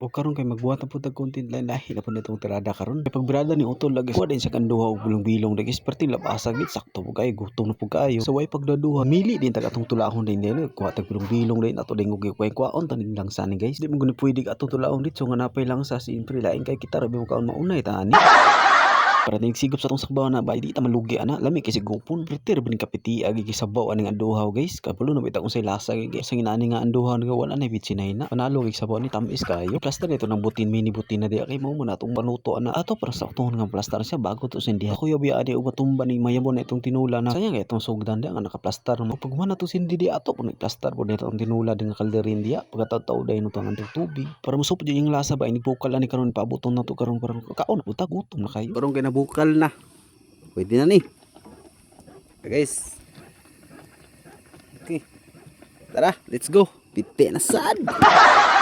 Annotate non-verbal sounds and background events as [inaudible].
O karon kay magbuhat pud tag content lain lahi na pud nitong tirada karon. Kay pagbrada ni utol lagi wa din sa kanduha og bilong-bilong lagi perti labasa gid sakto po kayo gutom na pud kayo. So way pagdaduha mili din tag atong tulahon din din kuha tag bilong-bilong din ato ding ug kuwaon tanig lang sa ni guys. Di mo guni pwede ka atong tulahon dito nga napay lang sa simpre lain kay kita rabi mo kaon maunay tani. Para ning sigop sa tong sakbaw na ba? Di ta malugi ana. Lami kay sigupon preter bin kapiti? Agi sabaw aning anduhaw guys. Kapulo na bitaw unsay lasa guys sa inani nga anduhaw nga wala na bitsinay na panalo kay sabaw ni tamis kayo. Plaster nito ng butin mini butin na di. Kay mo na tong panuto ana. Ato para sa aktuhon nga plaster siya bago to sindi ako yobi ani og matumba ni mayamo na itong tinula na. Sayang itong sugdan nga nakaplastar mo pag na to sindi di ato pag nagplastar po nito ang tinula nga kalderin dia pagkataw day no tang tubig. Para musupod yung lasa ba ini bukal ani karon paabuton na to karon karon kaon puta gutom na kayo. Karon kay nabukal na. Pwede na ni. Guys. Okay. Tara let's go. Piti na sad [laughs]